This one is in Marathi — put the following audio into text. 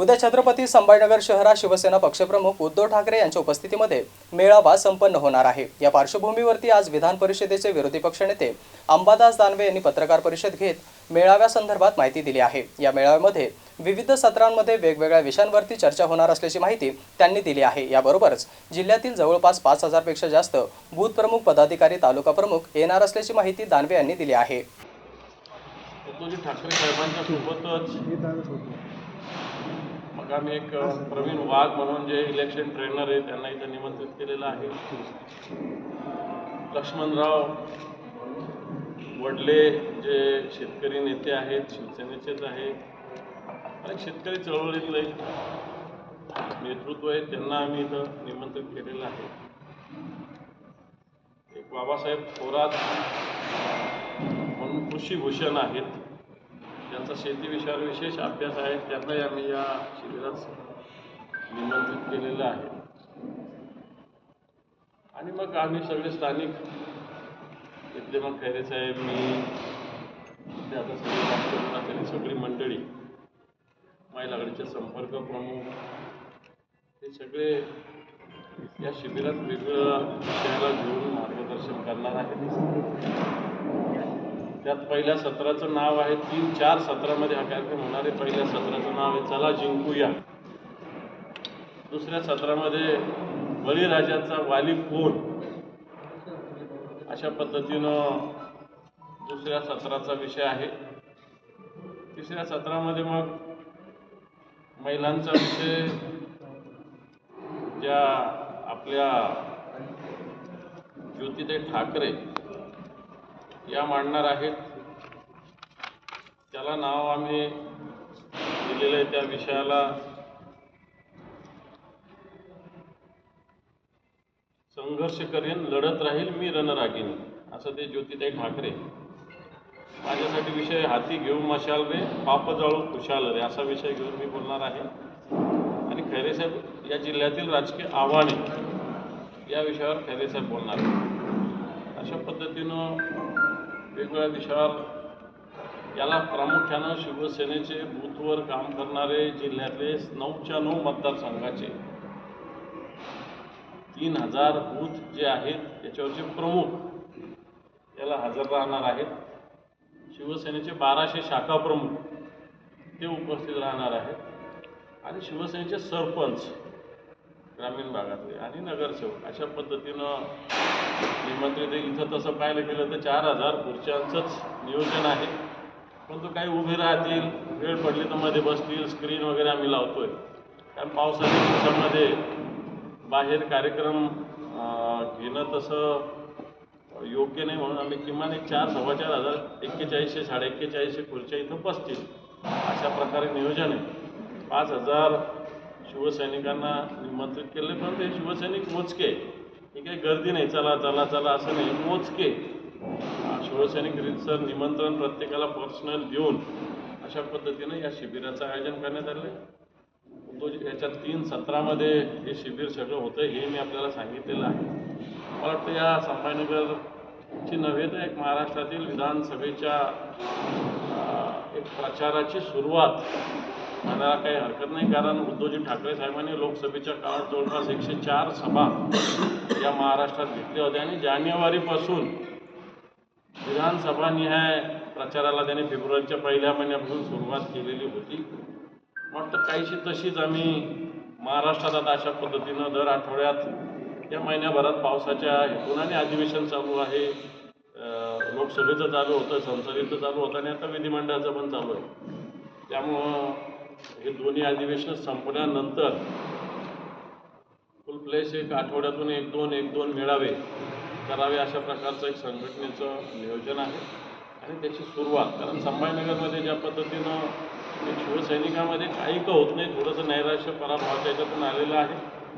उद्या छत्रपती संभाजीनगर शहरात शिवसेना पक्षप्रमुख उद्धव ठाकरे यांच्या उपस्थितीमध्ये मेळावा संपन्न होणार आहे. या पार्श्वभूमीवरती आज विधान परिषदेचे विरोधी पक्षनेते अंबादास दानवे यांनी पत्रकार परिषद घेत मेळाव्यासंदर्भात माहिती दिली आहे. या मेळाव्यामध्ये विविध सत्रांमध्ये वेगवेगळ्या विषयांवरती चर्चा होणार असल्याची माहिती त्यांनी दिली आहे. याबरोबरच जिल्ह्यातील जवळपास पाच हजारपेक्षा जास्त बूथ प्रमुख पदाधिकारी तालुका प्रमुख येणार असल्याची माहिती दानवे यांनी दिली आहे. उद्धवजी ठाकरे साहेबांच्या सोबतच मग आम्ही एक प्रवीण वाघ म्हणून जे इलेक्शन ट्रेनर आहे त्यांना इथं निमंत्रित केलेलं आहे. लक्ष्मणराव वडले जे शेतकरी नेते आहेत शिवसेनेचेच आहेत आणि शेतकरी चळवळीतले नेतृत्व आहे त्यांना आम्ही इथं निमंत्रित केलेलं आहे. एक बाबासाहेब थोरात म्हणून कृषीभूषण आहेत. त्यांचा शेती विषयावर विशेष अभ्यास आहे. त्यांनाही आम्ही या शिबिरात निमंत्रित केलेलं आहे. आणि मग आम्ही सगळे स्थानिक इथले मग खैरे साहेब मी इथले आता सगळे असलेली सगळी मंडळी महिला संपर्क प्रमुख हे सगळे या शिबिरात वेगवेगळ्या विषयाला घेऊन मार्गदर्शन करणार आहेत. त्यात पहिल्या सत्राचं नाव आहे तीन चार सत्रामध्ये हा कार्यक्रम होणार आहे. पहिल्या सत्राचं नाव आहे चला जिंकूया. दुसऱ्या सत्रामध्ये बळीराजाचा वाली कोण अशा पद्धतीनं दुसऱ्या सत्राचा विषय आहे. तिसऱ्या सत्रामध्ये मग महिलांचा विषय ज्या आपल्या ज्योतिताई ठाकरे या मांडणार आहेत. त्याला नाव आम्ही दिलेलं आहे त्या विषयाला. संघर्ष करेन लढत राहील मी रणरागिनी असं ते ज्योतिताई ठाकरे. माझ्यासाठी विषय हाती घेऊन मशाल रे पाप जाळू खुशाल रे असा विषय घेऊन मी बोलणार आहे. आणि खैरे साहेब या जिल्ह्यातील राजकीय आव्हाने या विषयावर खैरे साहेब बोलणार आहेत. अशा पद्धतीनं वेगवेगळ्या विषयावर याला प्रामुख्यानं शिवसेनेचे बूथवर काम करणारे जिल्ह्यातले नऊच्या नऊ मतदारसंघाचे तीन हजार बूथ जे आहेत त्याच्यावरचे प्रमुख याला हजर राहणार आहेत. शिवसेनेचे बाराशे शाखा प्रमुख ते उपस्थित राहणार आहेत. आणि शिवसेनेचे सरपंच ग्रामीण भागातले आणि नगरसेवक अशा पद्धतीनं निमंत्रित इथं तसं पाहायला गेलं तर चार हजार खुर्च्यांचंच नियोजन आहे. परंतु काही उभे राहतील वेळ पडली तर मध्ये बसतील स्क्रीन वगैरे आम्ही लावतोय. कारण पावसाच्या दिवसामध्ये बाहेर कार्यक्रम घेणं तसं योग्य नाही म्हणून आम्ही किमान एक चार सव्वा चार हजार एक्केचाळीसशे साडे एक्केचाळीसशे खुर्च्या इथं बसतील. अशा प्रकारे नियोजन आहे. पाच हजार शिवसैनिकांना निमंत्रित केले पण ते शिवसैनिक मोजके. ही काही गर्दी नाही. चला चला चला असं नाही. मोजके. शिवसैनिक रीतसर निमंत्रण प्रत्येकाला पर्सनल देऊन अशा पद्धतीनं या शिबिराचं आयोजन करण्यात आलं तो याच्या तीन सत्रामध्ये हे शिबिर सगळं होतं हे मी आपल्याला सांगितलेलं आहे. मला वाटतं या संभाजीनगरची नव्हे तर एक महाराष्ट्रातील विधानसभेच्या प्रचाराची सुरुवात. मला काही हरकत नाही कारण उद्धवजी ठाकरे साहेबांनी लोकसभेच्या काळात जवळपास एकशे चार सभा या महाराष्ट्रात घेतल्या होत्या आणि जानेवारीपासून विधानसभा निहाय प्रचाराला त्यांनी फेब्रुवारीच्या पहिल्या महिन्यापासून सुरुवात केलेली होती. वाटतं काहीशी तशीच आम्ही महाराष्ट्रात आता अशा पद्धतीनं दर आठवड्यात या महिन्याभरात पावसाच्या हेतून आणि अधिवेशन चालू आहे. लोकसभेचं चालू होतं संसदेचं चालू होतं आणि आता विधिमंडळाचं पण चालू आहे. त्यामुळं हे दोन्ही अधिवेशन संपल्यानंतर फुल प्लेस एक आठवड्यातून एक दोन एक दोन मेळावे करावे अशा प्रकारचं एक संघटनेचं नियोजन आहे. आणि त्याची सुरुवात कारण संभाजीनगरमध्ये ज्या पद्धतीनं शिवसैनिकामध्ये काही का होत नाही थोडंसं नैराश्य पराभवाच्या याच्यातून आलेलं आहे.